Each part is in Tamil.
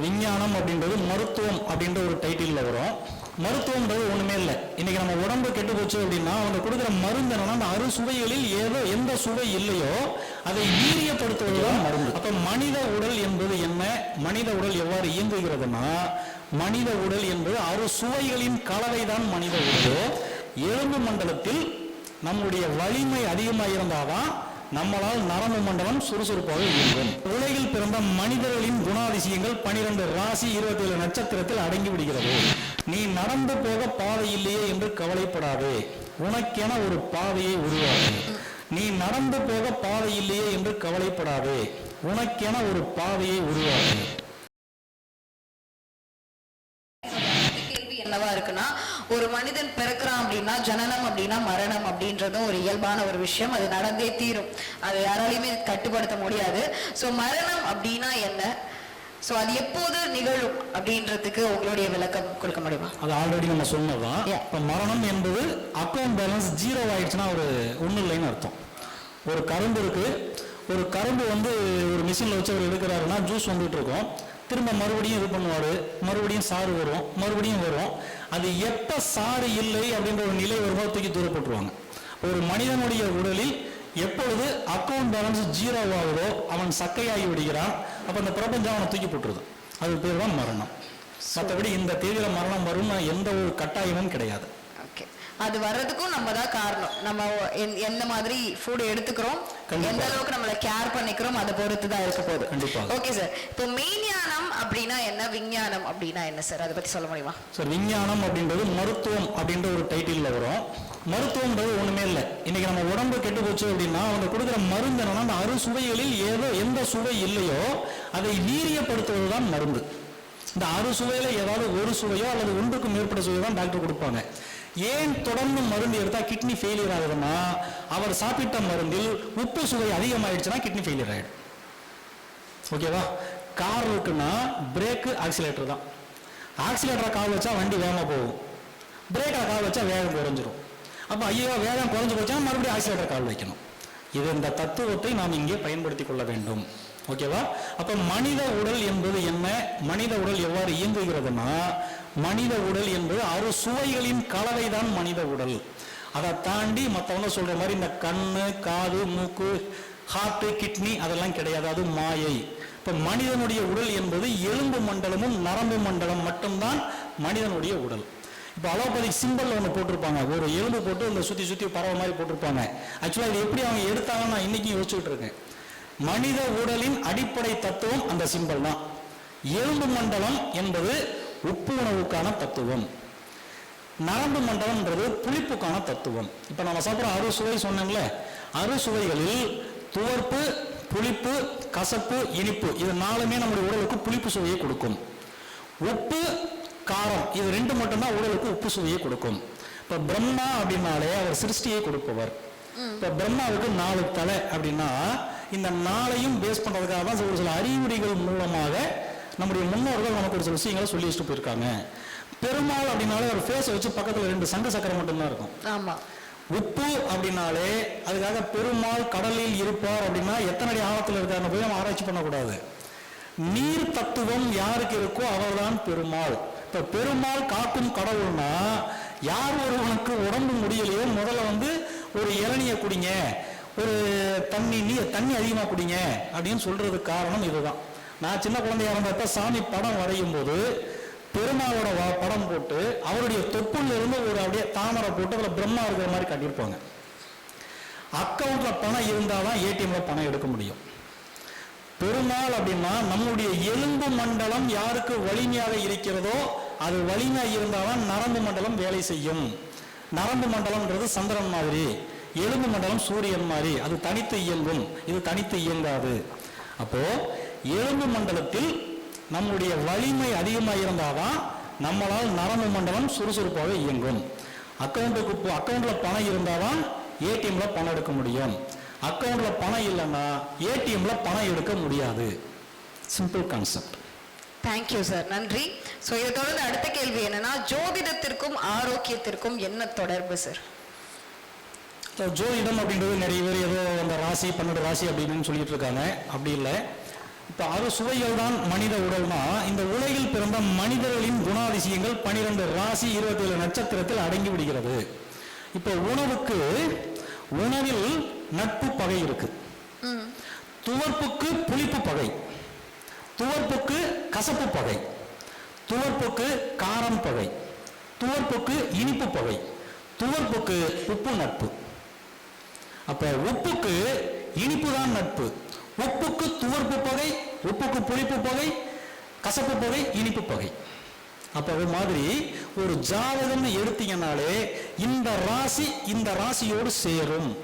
விஞ்ஞானம் அப்படின்றது மருத்துவம் அப்படின்ற ஒரு டைட்டிலில் வரும். மருத்துவம்ன்றது ஒண்ணுமே இல்லை. இன்னைக்கு நம்ம உடம்பு கெட்டு போச்சு அப்படின்னா அவங்க கொடுக்குற மருந்து என்னன்னா அந்த அறுசுவைகளில் ஏதோ எந்த சுவை இல்லையோ அதை வீரியப்படுத்துவதுதான் மருந்து. அப்ப மனித உடல் என்பது என்ன? மனித உடல் எவ்வாறு இயங்குகிறதுனா மனித உடல் என்பது அறுசுவைகளின் கலவைதான் மனித உடல். எலும்பு மண்டலத்தில் நம்முடைய வலிமை அதிகமாக இருந்தாதான் நம்மளால் நரம்பு மண்டலம் சுறுசுறுப்பாக இயங்கும். உலகில் பிறந்த மனிதர்களின் குணாதிசயங்கள் பனிரெண்டு ராசி இருபத்தி ஏழு நட்சத்திரத்தில் அடங்கி விடுகிறது நீ நடந்து போக பாதை இல்லையே என்று கவலைப்படாதே. உனக்கென ஒரு பாதையை உருவாக்கு. நீ நடந்து போக பாதை இல்லையே என்று கவலைப்படாதே. உனக்கென ஒரு பாதையை உருவாக்கு கேள்வி என்னவா இருக்குன்னா ஒரு மனிதன் பிறக்கிறான் அப்படின்னா ஜனனம் அப்படின்னா மரணம் அப்படின்றதும் ஒரு இயல்பான ஒரு விஷயம். அது நடந்தே தீரும். அதை யாராலையுமே கட்டுப்படுத்த முடியாது. சோ மரணம் அப்படின்னா என்ன? சோ அது எப்போது நிகழும் அப்படின்றதுக்கு உங்களுடைய விளக்கம் கொடுக்க முடியுமா? அது ஆல்ரெடி நம்ம சொன்னதுதான். Yeah. இப்போ மரணம் என்பது அக்கௌண்ட் பேலன்ஸ் ஜீரோ ஆயிடுச்சுன்னா ஒரு ஒன்றும் இல்லைன்னு அர்த்தம். ஒரு கரும்பு இருக்கு. ஒரு கரும்பு வந்து ஒரு மிஷினில் வச்சு அவர் எடுக்கிறாருன்னா ஜூஸ் வந்துட்டு இருக்கும். திரும்ப மறுபடியும் இது பண்ணுவார். மறுபடியும் சாறு வரும். மறுபடியும் வரும். அது எப்போ சாறு இல்லை அப்படின்ற ஒரு நிலை வரும்போது தூக்கி தூரப்பட்டுருவாங்க. ஒரு மனிதனுடைய உடலில் எப்பொழுது அக்கௌண்ட் பேலன்ஸ் ஜீரோ அவன் சக்கையாகி விடுகிறான். அப்போ அந்த பிரபஞ்சம் அவனை தூக்கி போட்டுருது. அது பேர் தான் மரணம். மற்றபடி இந்த தேதியில் மரணம் வரும்னு எந்த ஒரு கட்டாயமும் கிடையாது. அது வர்றதுக்கும் நம்ம தான் காரணம். நம்ம எந்த- மாதிரி ஃபுட் எடுத்துக்கிறோம். எந்த அளவுக்கு நம்மள கேர் பண்ணிக்கிறோம் அதை பொறுத்து தான் இருக்க போகுது. ஓகே சார் இப்போ மெய்ஞானம் அப்படின்னா என்ன? விஞ்ஞானம் அப்படின்னா என்ன சார் அதை பத்தி சொல்ல முடியுமா? சார் விஞ்ஞானம் அப்படின்றது மருத்துவம் அப்படின்ற ஒரு டைட்டிலில் வரும். மருத்துவம்ன்றது ஒண்ணுமே இல்லை. இன்னைக்கு நம்ம உடம்பு கெட்டு போச்சு அப்படின்னா அவங்க கொடுக்குற மருந்து என்னன்னா அந்த அறுசுவைகளில் ஏதோ எந்த சுவை இல்லையோ அதை வீரியப்படுத்துவது தான் மருந்து. இந்த அறு சுவையில ஏதாவது ஒரு சுவையோ அல்லது ஒன்றுக்கு மேற்பட்ட சுவையோ தான் டாக்டர் கொடுப்பாங்க. ஏன் தொடர்ந்து மருந்து எடுத்தால் கிட்னி ஃபெயிலியர் ஆகுதுன்னா அவர் சாப்பிட்ட மருந்தில் உப்பு சுவை அதிகமாகிடுச்சுன்னா கிட்னி ஃபெயிலியர் ஆகிடும் ஓகேவா கார் இருக்குன்னா பிரேக்கு ஆக்சிலேட்டர் தான். ஆக்சிலேட்டரை கால் வச்சா வண்டி வேகமாக போகும். பிரேக்கில் கால் வச்சா வேகம் குறைஞ்சிரும். அப்போ ஐயோ வேகம் குறைஞ்சு போச்சா மறுபடியும் ஆக்சிலேட்டர் கால் வைக்கணும். இது இந்த தத்துவத்தை நாம் இங்கே பயன்படுத்திக் கொள்ள வேண்டும். ஓகேவா அப்போ மனித உடல் என்பது என்ன? மனித உடல் எவ்வாறு இயங்குகிறதுனா மனித உடல் என்பது அறு சுவைகளின் கலவை தான் மனித உடல். அதை தாண்டி மற்றவங்க சொல்ற மாதிரி இந்த கண்ணு காது மூக்கு ஹார்ட் கிட்னி அதெல்லாம் கிடையாது. அது மாயை. இப்ப மனிதனுடைய உடல் என்பது எலும்பு மண்டலமும் நரம்பு மண்டலம் மட்டும்தான் மனிதனுடைய உடல். இப்போ அலோபதிக் சிம்பிள் ஒன்று போட்டிருப்பாங்க. ஒரு எலும்பு போட்டு இந்த சுற்றி சுற்றி பறவை மாதிரி போட்டிருப்பாங்க. ஆக்சுவலாக இது எப்படி அவங்க எடுத்தாங்கன்னு நான் இன்னைக்கும் யோசிச்சுட்டு இருக்கேன். மனித உடலின் அடிப்படை தத்துவம் அந்த சிம்பிள் தான். எலும்பு மண்டலம் என்பது உப்பு உணவுக்கான தத்துவம். நரம்பு மண்டலம்ன்றது புளிப்புக்கான தத்துவம். இப்போ நம்ம சாப்பிட்ற அறுசுவை சொன்னேன்ல அறுசுவைகளில் துவர்ப்பு புளிப்பு கசப்பு இனிப்பு இது நாலுமே நம்முடைய உடலுக்கு புளிப்பு சுவையை கொடுக்கும். உப்பு காரம் இது ரெண்டு மட்டும்தான் உடலுக்கு உப்பு சுவையை கொடுக்கும். இப்ப பிரம்மா அப்படின்னாலே அவர் சிருஷ்டியை கொடுப்பவர். இப்ப பிரம்மாவுக்கு நாலு தலை அப்படின்னா இந்த நாளையும் பேஸ் பண்றதுக்காக தான் ஒரு சில அறிகுறிகள் மூலமாக நம்முடைய முன்னோர்கள் நமக்கு ஒரு சில விஷயங்களை சொல்லி வச்சுட்டு போயிருக்காங்க. பெருமாள் அப்படின்னாலே ஒரு ஃபேஸை வச்சு பக்கத்துல ரெண்டு சங்கு சக்கரம் மட்டும்தான் இருக்கும். ஆமா. உப்பு அப்படின்னாலே அதுக்காக பெருமாள் கடலில் இருப்பார் அப்படின்னா எத்தனை அடி ஆழத்தில் இருக்காருன்னு போய் நம்ம ஆராய்ச்சி பண்ணக்கூடாது. நீர் தத்துவம் யாருக்கு இருக்கோ அவர்தான் பெருமாள். இப்ப பெருமாள் காக்கும் கடவுள்னா யார் ஒருவனுக்கு உடம்பு முடியலையோ முதல்ல வந்து ஒரு இளநிய குடிங்க. ஒரு தண்ணி நீ தண்ணி அதிகமாக குடிங்க அப்படின்னு சொல்றதுக்கு காரணம் இதுதான். நான் சின்ன குழந்தையா இருந்தப்ப சாமி படம் வரையும் போது பெருமாளோட வ- படம் போட்டு அவருடைய தொப்புள்ள இருந்து ஒரு அப்படியே தாமரை போட்டு அதில் பிரம்மா இருக்கிற மாதிரி கட்டியிருப்பாங்க. அக்கௌண்ட்ல பணம் இருந்தால் தான் ஏடிஎம்ல பணம் எடுக்க முடியும். பெருமாள் அப்படின்னா நம்முடைய எலும்பு மண்டலம் யாருக்கு வலிமையாக இருக்கிறதோ அது வலிமையாக இருந்தாதான் நரம்பு மண்டலம் வேலை செய்யும். நரம்பு மண்டலம்ன்றது சந்திரன் மாதிரி எலும்பு மண்டலம் சூரியன் மாதிரி. அது தனித்து இயங்கும். இது தனித்து இயங்காது. அப்போ எலும்பு மண்டலத்தில் நம்முடைய வலிமை அதிகமாக இருந்தாதான் நம்மளால் நரம்பு மண்டலம் சுறுசுறுப்பாக இயங்கும். அக்கௌண்ட்டுக்கு அக்கௌண்ட்ல பணம் இருந்தாதான் ஏடிஎம்ல பணம் எடுக்க முடியும். அக்கௌண்ட்ல பணம் இல்லைன்னா ஏடிஎம்ல பணம் எடுக்க முடியாது. Simple concept thank you sir நன்றி. ஸோ இதை தொடர்ந்து அடுத்த கேள்வி என்னன்னா ஜோதிடத்திற்கும் ஆரோக்கியத்திற்கும் என்ன தொடர்பு சார் ஜோதிடம் அப்படின்றது நிறைய பேர் ஏதோ அந்த ராசி பன்னெண்டு ராசி அப்படின்னு சொல்லிட்டு இருக்காங்க. அப்படி இல்லை. இப்ப அறு சுவைகள் தான் மனித உடல்னா இந்த உலகில் பிறந்த மனிதர்களின் குணாதிசயங்கள் பனிரெண்டு ராசி இருபத்தி ஏழு நட்சத்திரத்தில் அடங்கி விடுகிறது. இப்ப உணவுக்கு உணவில் நட்பு பகை இருக்கு. துவர்ப்புக்கு புளிப்பு பகை. துவர்ப்புக்கு கசப்பு பகை. துவர்ப்புக்கு காரம் பகை. துவர்ப்புக்கு இனிப்பு பகை. துவர்ப்புக்கு உப்பு நட்பு. அப்ப உப்புக்கு இனிப்பு தான் நட்பு. உப்புக்கு துவர்ப்பு பகை உப்புக்கு புளிப்பு பகை கசப்பு பகை இனிப்பு பகை. அப்போ அது மாதிரி ஒரு ஜாதகம்னு எடுத்தீங்கன்னாலே இந்த ராசி இந்த ராசியோடு சேரும்.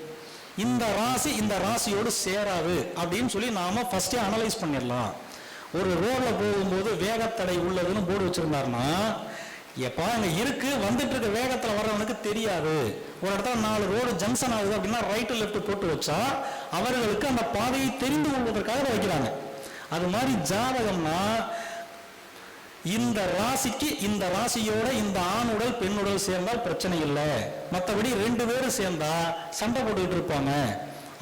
இந்த ராசி இந்த ராசியோடு சேராது அப்படின்னு சொல்லி நாம ஃபர்ஸ்டே அனலைஸ் பண்ணிடலாம். ஒரு ரோட்ல போகும்போது வேகத்தடை உள்ளதுன்னு போர்டு வச்சிருந்தாருன்னா எப்பா அங்க இருக்கு வந்துட்டு இருக்க வேகத்துல வர்றவனுக்கு தெரியாது. ஒரு இடத்துல நாலு ரோடு ஜங்ஷன் ஆகுது அப்படின்னா ரைட்டு லெஃப்ட் போட்டு வச்சா அவர்களுக்கு அந்த பாதையை தெரிந்து கொள்வதற்காக வைக்கிறாங்க. அது மாதிரி ஜாதகம்னா இந்த ராசிக்கு இந்த ராசியோட இந்த ஆணுடல் பெண்ணுடல் சேர்ந்தால் பிரச்சனை இல்லை. மற்றபடி ரெண்டு பேரும் சேர்ந்தா சண்டை போட்டுக்கிட்டு இருப்பாங்க.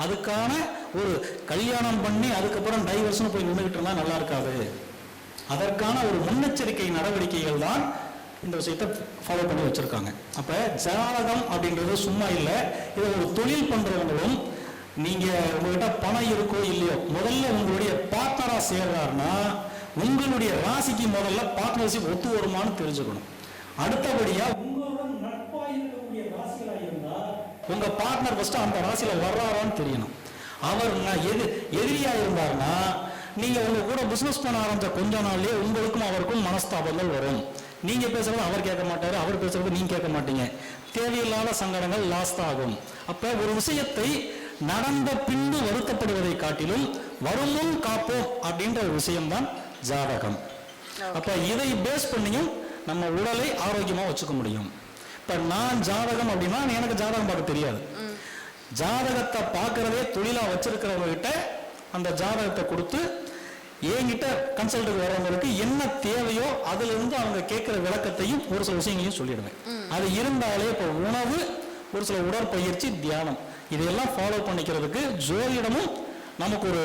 அதுக்கான ஒரு கல்யாணம் பண்ணி அதுக்கப்புறம் டைவர்ஸ்னு போய் நின்றுகிட்டு இருந்தா நல்லா இருக்காது. அதற்கான ஒரு முன்னெச்சரிக்கை நடவடிக்கைகள் தான் இந்த விஷயத்தை ஃபாலோ பண்ணி வச்சிருக்காங்க. அப்போ ஜாதகம் அப்படின்றது சும்மா இல்லை. இதை ஒரு தொழில் பண்ணுறவங்களும் நீங்க உங்கள்கிட்ட பணம் இருக்கோ இல்லையோ முதல்ல உங்களுடைய பார்ட்னரா சேர்றாருன்னா உங்களுடைய ராசிக்கு முதல்ல பார்ட்னர்ஷிப் ஒத்து வருமான்னு தெரிஞ்சுக்கணும். அடுத்தபடியாக உங்களுடன் இருக்கக்கூடிய உங்க பார்ட்னர் ஃபர்ஸ்ட் அந்த ராசியில வர்றாரான்னு தெரியணும். அவர் எது எதிரியா இருந்தாருன்னா நீங்க உங்க கூட பிசினஸ் பண்ண ஆரம்பிச்ச கொஞ்ச நாள்லயே உங்களுக்கும் அவருக்கும் மனஸ்தாபங்கள் வரும். நீங்க பேசுறது அவர் கேட்க மாட்டாரு அவர் பேசுறது நீங்க கேட்க மாட்டீங்க. தேவையில்லாத சங்கடங்கள் லாஸ்ட் ஆகும். அப்ப ஒரு விஷயத்தை நடந்த பின்பு வருத்தப்படுவதை காட்டிலும் வருமுன் காப்போம் அப்படின்ற ஒரு விஷயம்தான் ஜாதகம். அப்ப இதை பேஸ் பண்ணியும் நம்ம உடலை ஆரோக்கியமா வச்சுக்க முடியும். இப்ப நான் ஜாதகம் அப்படின்னா எனக்கு ஜாதகம் பார்க்க தெரியாது. ஜாதகத்தை பார்க்கறதே தொழிலா வச்சிருக்கிறவங்க கிட்ட அந்த ஜாதகத்தை கொடுத்து என்கிட்ட கன்சல்ட்டுக்கு வர்றவங்களுக்கு என்ன தேவையோ அதுல இருந்து அவங்க கேட்கிற விளக்கத்தையும் ஒரு சில விஷயங்களையும் சொல்லிடுவேன். அது இருந்தாலே இப்போ உணவு ஒரு சில உடற்பயிற்சி தியானம். இதையெல்லாம் ஃபாலோ பண்ணிக்கிறதுக்கு ஜோதிடமும் நமக்கு ஒரு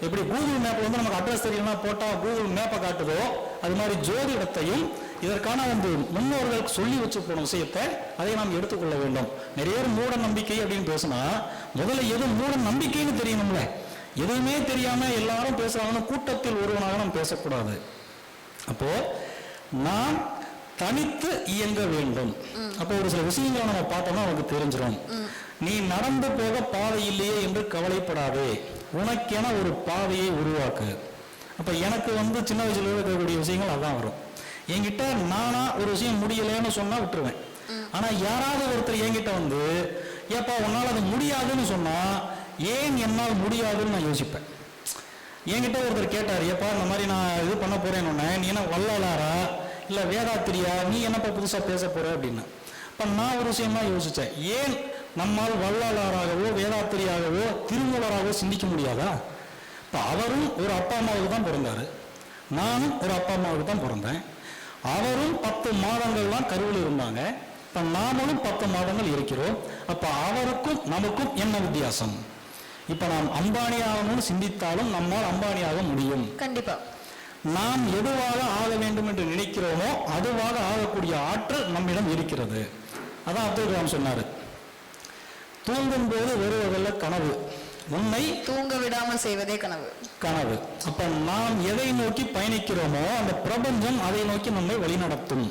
எப்படி கூகுள் மேப்ல வந்து நமக்கு அட்ரஸ் தெரியலனா போட்டா கூகுள் மேப்பை காட்டுதோ அது மாதிரி ஜோதிடத்தையும் இதற்கான வந்து முன்னோர்கள் சொல்லி வச்சு போன விஷயத்தை அதை நாம் எடுத்துக்கொள்ள வேண்டும். நிறைய மூட நம்பிக்கை அப்படின்னு பேசினா முதல்ல எது மூட நம்பிக்கைன்னு தெரியணும்ல? எதுவுமே தெரியாம எல்லாரும் பேசுறாங்கன்னு கூட்டத்தில் ஒருவனாக நாம் பேசக்கூடாது. அப்போ நான் தனித்து இயங்க வேண்டும். அப்போ ஒரு சில விஷயங்களை நம்ம பார்த்தோம்னா நமக்கு தெரிஞ்சிடும் நீ நடந்து போக பாதை இல்லையே என்று கவலைப்படாதே. உனக்கென ஒரு பாதையை உருவாக்கு. அப்ப எனக்கு வந்து சின்ன வயசுல இருக்கக்கூடிய விஷயங்கள் அதான் வரும். என்கிட்ட நானா ஒரு விஷயம் முடியலன்னு சொன்னா விட்டுருவேன். ஆனா யாராவது ஒருத்தர் என்கிட்ட வந்து ஏப்பா உன்னால அது முடியாதுன்னு சொன்னா ஏன் என்னால் முடியாதுன்னு நான் யோசிப்பேன். என்கிட்ட ஒருத்தர் கேட்டார் ஏப்பா இந்த மாதிரி நான் இது பண்ண போறேன்னு உடனே, நீ என்ன வள்ளலாரா? இல்லை வேதாத்திரியா? நீ என்னப்பா புதுசாக பேச போற? அப்படின்னு. இப்போ நான் ஒரு விஷயமா யோசிச்சேன் ஏன் நம்மால் வள்ளலாராகவோ வேதாத்திரியாகவோ திருமூலராகவோ சிந்திக்க முடியாதா? இப்போ அவரும் ஒரு அப்பா அம்மாவுக்கு தான் பிறந்தாரு. நானும் ஒரு அப்பா அம்மாவுக்கு தான் பிறந்தேன். அவரும் பத்து மாதங்கள் தான் கருவில் இருந்தாங்க. இப்போ நாமளும் பத்து மாதங்கள் இருக்கிறோம். அப்போ அவருக்கும் நமக்கும் என்ன வித்தியாசம்? இப்ப நாம் அம்பானி ஆகணும்னு சிந்தித்தாலும் நம்மால் அம்பானி ஆக முடியும். கண்டிப்பா. நாம் எதுவாக ஆக வேண்டும் என்று நினைக்கிறோமோ அதுவாக ஆகக்கூடிய ஆற்றல் நம்மிடம் இருக்கிறது. அதான் அப்துல் கலாம் சொன்னாரு. தூங்கும் போது வருவதல்ல கனவு. உன்னை தூங்க விடாமல் செய்வதே கனவு. கனவு. அப்ப நாம் எதை நோக்கி பயணிக்கிறோமோ அந்த பிரபஞ்சம் அதை நோக்கி நம்மை வழிநடத்தும்.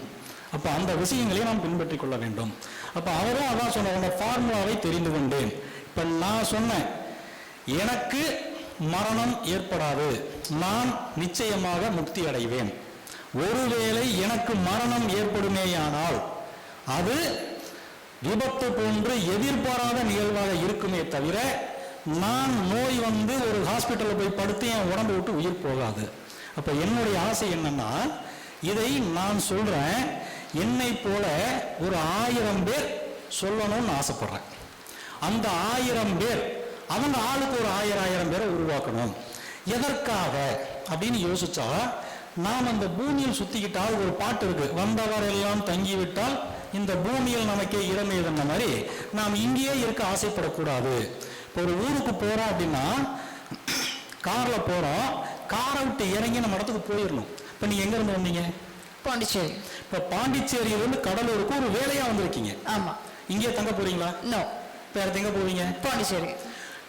அப்ப அந்த விஷயங்களை நாம் பின்பற்றிக் கொள்ள வேண்டும். அப்ப அவரும் அதான் சொன்ன அந்த ஃபார்முலாவை தெரிந்து கொண்டேன். இப்ப நான் சொன்னேன் எனக்கு மரணம் ஏற்படாது. நான் நிச்சயமாக முக்தி அடைவேன் ஒருவேளை எனக்கு மரணம் ஏற்படுமேயானால் அது விபத்து போன்று எதிர்பாராத நிகழ்வாக இருக்குமே தவிர நான் நோய் வந்து ஒரு ஹாஸ்பிட்டலில் போய் படுத்து என் உடம்பு விட்டு உயிர் போகாது. அப்போ என்னுடைய ஆசை என்னன்னா இதை நான் சொல்றேன். என்னை போல ஒரு ஆயிரம் பேர் சொல்லணும்னு ஆசைப்படுறேன். அந்த ஆயிரம் பேர் அவங்க ஆளுக்கு ஒரு ஆயிரம் ஆயிரம் பேரை உருவாக்கணும். எதற்காக? அப்படின்னு யோசிச்சா நாம் அந்த பூமியில் சுத்திக்கிட்டால் ஒரு பாட்டு இருக்கு. வந்தவர் எல்லாம் தங்கிவிட்டால் இந்த பூமியில் நமக்கே இடம் ஏதுன்ன மாதிரி நாம் இங்கேயே இருக்க ஆசைப்படக்கூடாது. இப்போ ஒரு ஊருக்கு போறோம் அப்படின்னா கார்ல போறோம். காரை விட்டு இறங்கி நம்ம இடத்துக்கு போயிடணும். இப்போ நீங்க எங்க இருந்து வந்தீங்க? பாண்டிச்சேரி. இப்போ பாண்டிச்சேரியிலிருந்து கடலூருக்கு ஒரு வேலையா வந்திருக்கீங்க. ஆமா. இங்கே தங்க போறீங்களா? நோ வேற எங்க போவீங்க? பாண்டிச்சேரி.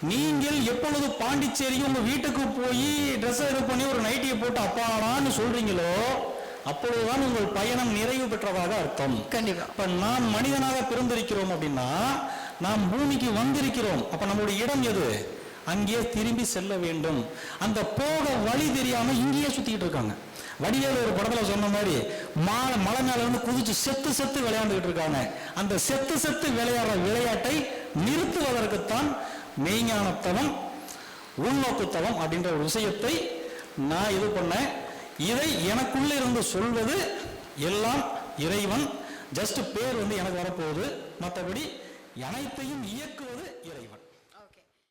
நீங்கள் எப்பொழுது பாண்டிச்சேரிக்கு உங்க வீட்டுக்கு போய் ட்ரெஸ் இது பண்ணி ஒரு நைட்டியை போட்டு அப்பாடான்னு சொல்றீங்களோ அப்பொழுதுதான் உங்கள் பயணம் நிறைவு பெற்றதாக அர்த்தம். கண்டிப்பா. இப்ப நாம் மனிதனாக பிறந்திருக்கிறோம் அப்படின்னா நாம் பூமிக்கு வந்திருக்கிறோம். அப்ப நம்மளுடைய இடம் எது? அங்கே திரும்பி செல்ல வேண்டும். அந்த போக வழி தெரியாம இங்கேயே சுத்திட்டு இருக்காங்க. வடிவேலு ஒரு படத்துல சொன்ன மாதிரி மா மலை மேல வந்து குதிச்சு செத்து செத்து விளையாண்டுகிட்டு இருக்காங்க. அந்த செத்து செத்து விளையாடுற விளையாட்டை நிறுத்துவதற்குத்தான் மெய்ஞானத்தவம் உள்நோக்குத்தவம் அப்படின்ற ஒரு விஷயத்தை நான் இது பண்ணேன். இதை எனக்குள்ளே இருந்து சொல்வது எல்லாம் இறைவன். ஜஸ்ட் பேர் வந்து எனக்கு வரப்போகுது. மற்றபடி அனைத்தையும் இயக்குவது